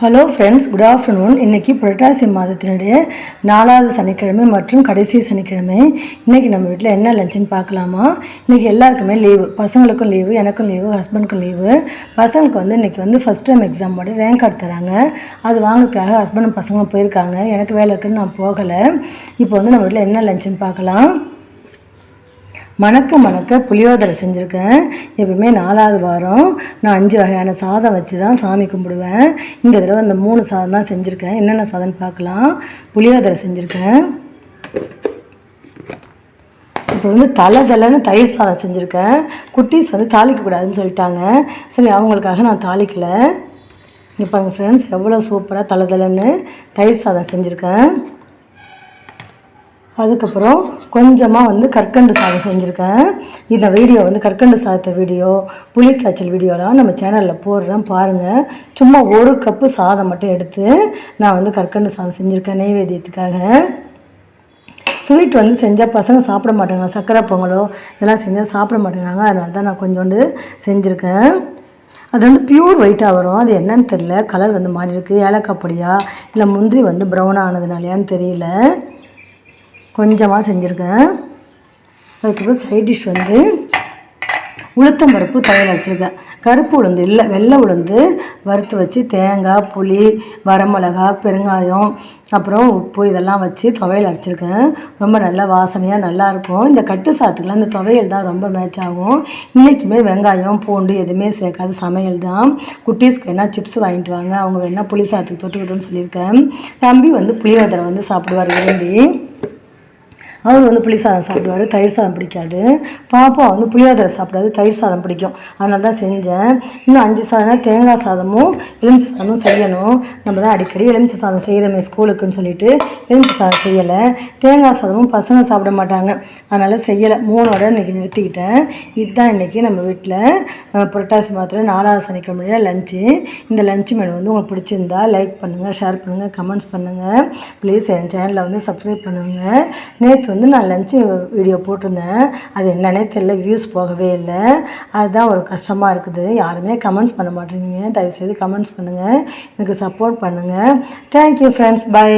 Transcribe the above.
Hello friends good afternoon இன்றைக்கி புரட்டாசி மாதத்தினுடைய நாலாவது சனிக்கிழமை மற்றும் கடைசி சனிக்கிழமை. இன்றைக்கி நம்ம வீட்டில் என்ன லஞ்சுன்னு பார்க்கலாமா? இன்றைக்கி எல்லாருக்குமே லீவு பசங்களுக்கும் லீவு எனக்கும் லீவு ஹஸ்பண்டுக்கும் லீவு பசங்களுக்கு வந்து இன்றைக்கி வந்து ஃபஸ்ட் டைம் எக்ஸாமோட ரேங்க் கார்டு தராங்க. அது வாங்குறதுக்காக ஹஸ்பண்டும் பசங்களும் போயிருக்காங்க. எனக்கு வேலை இருக்குன்னு நான் போகலை. இப்போ வந்து நம்ம வீட்டில் என்ன லஞ்சுன்னு பார்க்கலாம். மணக்க மணக்க புளியோதரை செஞ்சுருக்கேன். எப்பவுமே நாலாவது வாரம் நான் அஞ்சு வகையான சாதம் வச்சு தான் சாமி கும்பிடுவேன். இந்த தடவை இந்த மூணு சாதம் தான் செஞ்சுருக்கேன். என்னென்ன சாதம்னு பார்க்கலாம். புளியோதரை செஞ்சுருக்கேன். இப்போ வந்து தலை தலைன்னு தயிர் சாதம் செஞ்சுருக்கேன். குட்டீஸ் வந்து தாளிக்கக்கூடாதுன்னு சொல்லிட்டாங்க. சரி அவங்களுக்காக நான் தாளிக்கலை. இங்கே பாருங்கள் ஃப்ரெண்ட்ஸ் எவ்வளோ சூப்பராக தலை தலைன்னு தயிர் சாதம் செஞ்சுருக்கேன். அதுக்கப்புறம் கொஞ்சமாக வந்து கற்கண்டு சாதம் செஞ்சுருக்கேன். இந்த வீடியோ வந்து கற்கண்டு சாதத்தை வீடியோ புளிக்காய்ச்சல் வீடியோலாம் நம்ம சேனலில் போடுறேன் பாருங்கள் சும்மா ஒரு கப்பு சாதம் மட்டும் எடுத்து நான் வந்து கற்கண்டு சாதம் செஞ்சுருக்கேன் நெய்வேத்தியத்துக்காக ஸ்வீட் வந்து செஞ்சால் பசங்க சாப்பிட மாட்டாங்க. சர்க்கரை பொங்கலோ இதெல்லாம் செஞ்சால் சாப்பிட மாட்டேங்கிறாங்க. அதனால தான் நான் கொஞ்சோண்டு செஞ்சுருக்கேன். அது வந்து பியூர் ஒயிட்டாக வரும். அது என்னன்னு தெரியல. கலர் வந்து மாறி இருக்குது ஏலக்காய் பொடியா? இல்லை முந்திரி வந்து ப்ரௌன் ஆனதுனாலையான்னு தெரியல. கொஞ்சமாக செஞ்சுருக்கேன். அதுக்கப்புறம் சைட் டிஷ் வந்து உளுத்தம் பருப்பு தயிர் வச்சுருக்கேன். கருப்பு உளுந்து இல்லை வெள்ளை உளுந்து வறுத்து வச்சு தேங்காய் புளி வரமிளகா பெருங்காயம் அப்புறம் உப்பு இதெல்லாம் வச்சு துவையல் அரைச்சிருக்கேன். ரொம்ப நல்லா வாசனையாக நல்லாயிருக்கும் இந்த கட்டு சாத்துக்கெலாம் இந்த துவையல் தான் ரொம்ப மேட்ச் ஆகும். இன்றைக்குமே வெங்காயம் பூண்டு எதுவுமே சேர்க்காத சமையல் தான். குட்டீஸ்க்கு வேணால் சிப்ஸ் வாங்கிட்டு வாங்க. அவங்க வேணால் புளி சாத்துக்கு தொட்டுக்கிட்டோன்னு சொல்லியிருக்கேன். தம்பி வந்து புளியோதரை வந்து சாப்பிடுவார் விரும்பி. அவர் வந்து புளி சாதம் சாப்பிடுவார். தயிர் சாதம் பிடிக்காது. பாப்பா வந்து புளியோதரை சாப்பிடாது. தயிர் சாதம் பிடிக்கும். அதனால தான் செஞ்சேன். இன்னும் அஞ்சு சாதம்னா தேங்காய் சாதமும் எலுமிச்சை சாதமும் செய்யணும். நம்ம தான் அடிக்கடி எலுமிச்சை சாதம் செய்கிறோமே ஸ்கூலுக்குன்னு சொல்லிட்டு. எலுமிச்சை சாதம் செய்யலை. தேங்காய் சாதமும் பசங்க சாப்பிட மாட்டாங்க. அதனால் செய்யலை. மூணோட இன்றைக்கி நிறுத்திக்கிட்டேன். இதுதான் இன்றைக்கி நம்ம வீட்டில் புரட்டாசி மாத்திரம் நாலாவது சனிக்கிழமையில் லஞ்சு இந்த லஞ்சு மெனு வந்து உங்களுக்கு பிடிச்சிருந்தா லைக் பண்ணுங்கள் ஷேர் பண்ணுங்கள் கமெண்ட்ஸ் பண்ணுங்கள் ப்ளீஸ் என் சேனலில் வந்து சப்ஸ்கிரைப் பண்ணுங்கள் நேற்று வந்து நான் லஞ்சு வீடியோ போட்டிருந்தேன். அது என்னன்னே தெரியல வியூஸ் போகவே இல்லை. அதுதான் ஒரு கஷ்டமாக இருக்குது. யாருமே கமெண்ட்ஸ் பண்ண மாட்டேங்கிறீங்க. தயவுசெய்து கமெண்ட்ஸ் பண்ணுங்கள் எனக்கு சப்போர்ட் பண்ணுங்கள் தேங்க்யூ ஃப்ரெண்ட்ஸ் பை